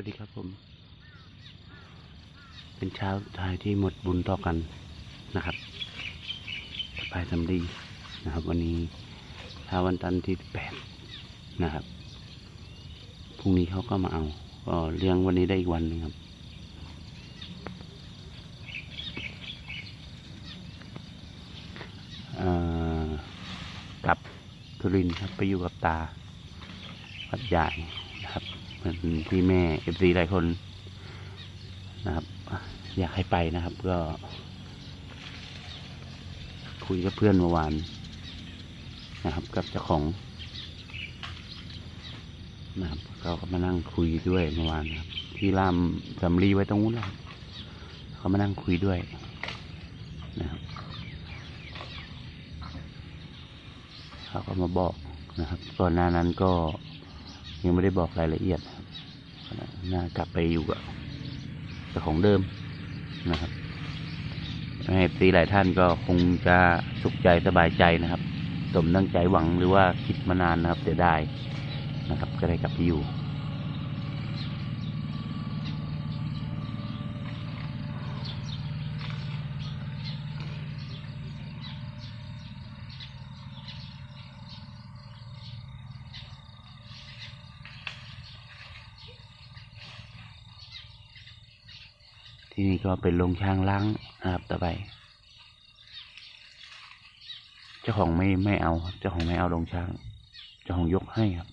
วัสดีครับผม เป็นเช้าสุดท้ายที่หมดบุญต่อกันนะครับสบายสำดีนะครับ วันนี้เช้าวันจันทร์ที่แปดนะครับ พรุ่งนี้เขาก็มาเอา ก็เลี้ยงวันนี้ได้อีกวันนึงครับ กลับทุรินครับ ไปอยู่กับตาวัดใหญ่ ที่แม่เอฟซีหลายคนนะครับ อยากให้ไปนะครับ ก็ คุยกับเพื่อนเมื่อวานนะครับ กับเจ้าของนะครับเขาก็มานั่งคุยด้วยเมื่อวานครับ ที่ล่ามสำลีไว้ตรงนู้นนะครับเขามานั่งคุยด้วยนะครับเขาก็มาบอกนะครับ ก่อนหน้านั้นก็ยังไม่ได้บอกรายละเอียด น่ากลับไปอยู่กับของเดิมนะครับให้ตีหลายท่านก็คงจะสุขใจสบายใจนะครับ สมตั้งใจหวังหรือว่าคิดมานานนะครับแต่ได้นะครับ ก็ได้กลับไปอยู่ ที่นี่ก็เป็นโรงช้างล้างนะครับต่อไป เจ้าของไม่ไม่เอาเจ้าของไม่เอาโรงช้าง เจ้าของยกให้ครับ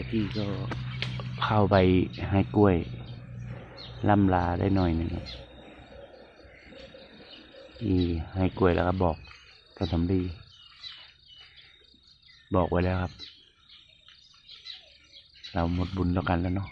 ตะกี้ก็เข้าไปให้กล้วยล่ำลาได้หน่อยหนึ่งอีให้กล้วยแล้วก็บอกกับสำลีบอกไว้แล้วครับ เราหมดบุญแล้วกันแล้วเนาะ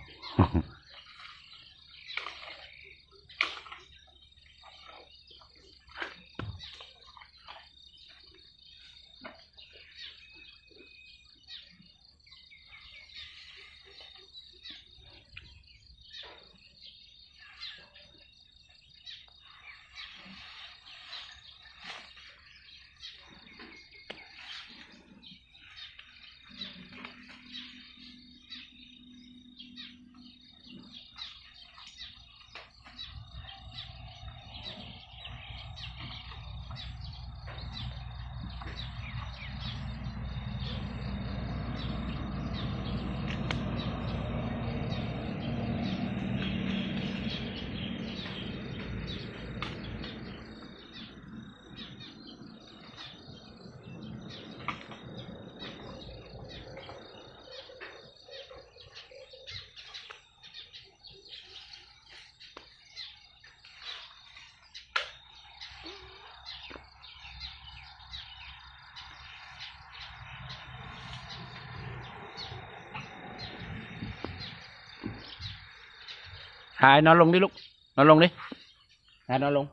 ายนอนลงดิลูก นอนลงดิหายนอนลง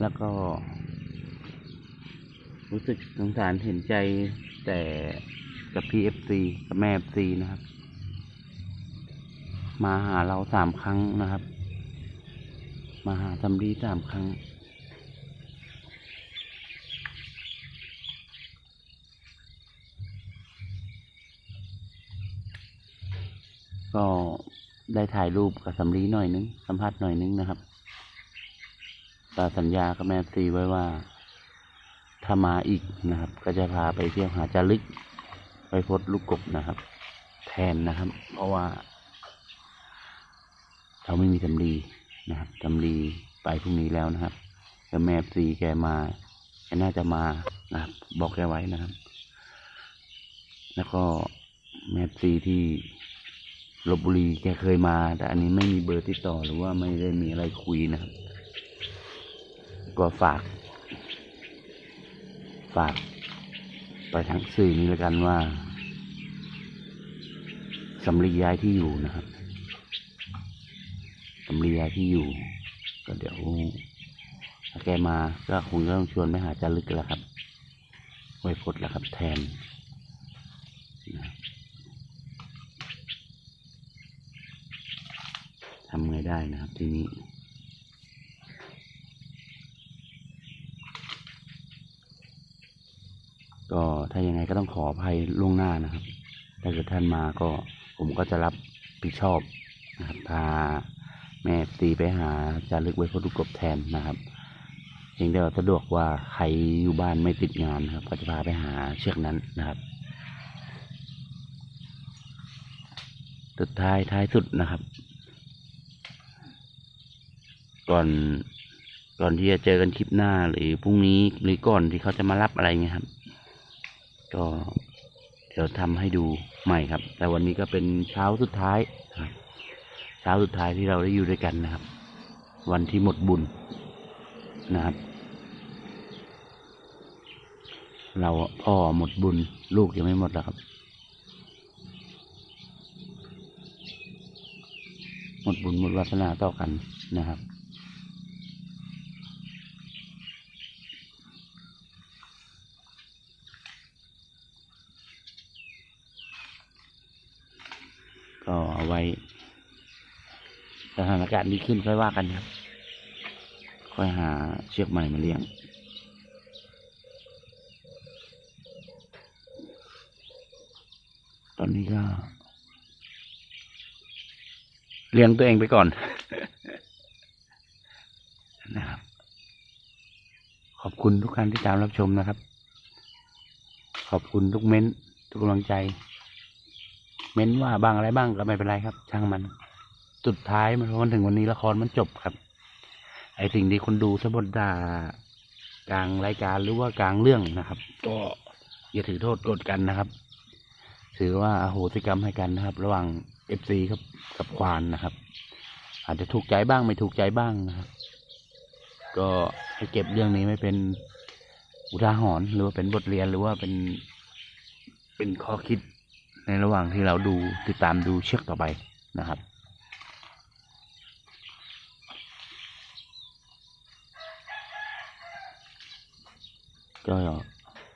แล้วก็ รู้สึกสงสารเห็นใจแต่กับพี่เอฟซีกับแม่เอฟซีนะครับ มาหาเราสามครั้งนะครับ มาหาทำดีสามครั้ง ก็ได้ถ่ายรูปกับสำลีหน่อยนึง สัมผัสหน่อยนึงนะครับ สัญญากับแม่ซีไว้ว่า ถ้ามาอีกนะครับ ก็จะพาไปเที่ยวหาจารึกไปพดลูกกบนะครับ แทนนะครับ เพราะว่า เราไม่มีสำลีนะครับสำลีไปพรุ่งนี้แล้วนะครับแต่แม่ซีแกมาแกน่าจะมานะครับ บอกแกไว้นะครับ แล้วก็แม่ซีที่ลบบุรีแกเคยมา แต่อันนี้ไม่มีเบอร์ติดต่อหรือว่าไม่ได้มีอะไรคุยนะครับ ก็ฝาก ฝาก ไปทางสื่อนี้แล้วกันว่าสำลีย้ายที่อยู่นะครับสำลีย้ายที่อยู่ ก็เดี๋ยวถ้าแกมาก็คงจะต้องชวนไปหาจารึกแล้วครับไว้พดแล้วครับ แทนทำไงได้นะครับ ทีนี้ ก็ถ้ายังไงก็ต้องขออภัยล่วงหน้านะครับ ถ้าเกิดท่านมาก็ผมก็จะรับผิดชอบนะครับพาแม่ตีไปหาจารึกไว้พดุกบแทนนะครับเพียงแต่ว่าสะดวกว่าใครอยู่บ้านไม่ติดงานนะครับ ก็จะพาไปหาเชือกนั้นนะครับสุดท้ายท้ายสุดนะครับ ก่อนก่อนที่จะเจอกันคลิปหน้าหรือพรุ่งนี้หรือก่อนที่เขาจะมารับอะไรเงี้ยครับ ก็เดี๋ยวทำให้ดูใหม่ครับ แต่วันนี้ก็เป็นเช้าสุดท้ายเช้าสุดท้ายที่เราได้อยู่ด้วยกันนะครับ วันที่หมดบุญนะครับ เราพ่อหมดบุญ ลูกยังไม่หมดแล้วครับ หมดบุญหมดวาสนาต่อกันนะครับ เอาไว้สถานการณ์ดีขึ้นค่อยว่ากันครับ ค่อยหาเชือกใหม่มาเลี้ยง ตอนนี้ก็เลี้ยงตัวเองไปก่อนนะครับ ขอบคุณทุกท่านที่ตามรับชมนะครับ ขอบคุณทุกเม้นต์ทุกกำลังใจ ม้นว่าบ้างอะไรบ้างก็ไม่เป็นไรครับ ช่างมัน สุดท้ายมันถึงวันนี้ละครมันจบครับ ไอสิ่งที่คนดูสมบดด่ากลางรายการหรือว่ากลางเรื่องนะครับ ก็อย่าถือโทษโกรธกันนะครับ ถือว่าอโหสิกรรมให้กันนะครับ ระหว่างเอฟซีครับกับควานนะครับ อาจจะถูกใจบ้างไม่ถูกใจบ้างนะครับ ก็ให้เก็บเรื่องนี้ไม่เป็นอุทาหรณ์หรือว่าเป็นบทเรียนหรือว่าเป็นเป็นข้อคิด ในระหว่างที่เราดูติดตามดูเชือกต่อไปนะครับก็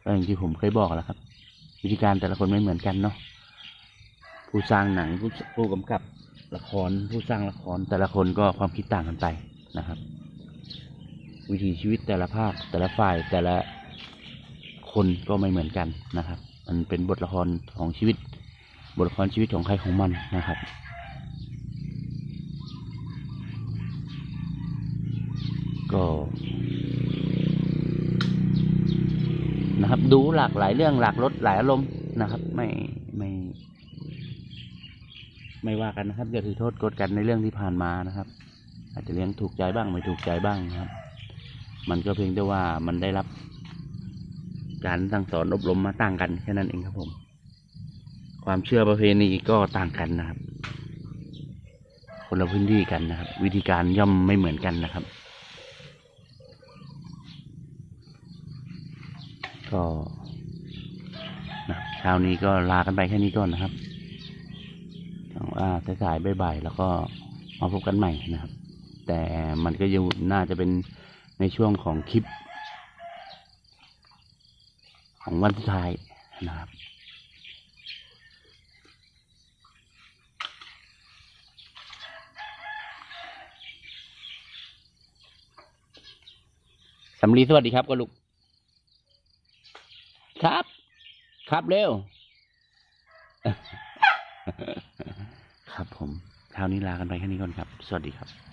อย่างที่ผมเคยบอกแล้วครับ วิธีการแต่ละคนไม่เหมือนกันเนาะผู้สร้างหนังผู้ผู้กำกับละครผู้สร้างละครแต่ละคนก็ความคิดต่างกันไปนะครับ วิถีชีวิตแต่ละภาคแต่ละฝ่ายแต่ละคนก็ไม่เหมือนกันนะครับ มันเป็นบทละครของชีวิต บทละครชีวิตของใครของมันนะครับ ก็ นะครับ ดูหลากหลายเรื่องหลากรสหลายอารมณ์นะครับ ไม่ไม่ไม่ว่ากันนะครับอย่าถือโทษกดกันในเรื่องที่ผ่านมานะครับ อาจจะเลี้ยงถูกใจบ้างไม่ถูกใจบ้างนะครับ มันก็เพียงแต่ว่ามันได้รับ การสั่งสอนอบรมมาต่างกันแค่นั้นเองครับผม ความเชื่อประเพณีก็ต่างกันนะครับ คนละพื้นที่กันนะครับ วิธีการย่อมไม่เหมือนกันนะครับ ก็นะครับเช้านี้ก็ลากันไปแค่นี้ก่อนนะครับหวังว่าสายๆบ่ายๆแล้วก็มาพบกันใหม่นะครับ แต่มันก็ยังน่าจะเป็นในช่วงของคลิป ของวันสุดท้ายนะครับ สำลีสวัสดีครับก็ลูก ครับ ครับเร็ว ครับผมเช้านี้ลากันไปแค่นี้ก่อนครับ สวัสดีครับ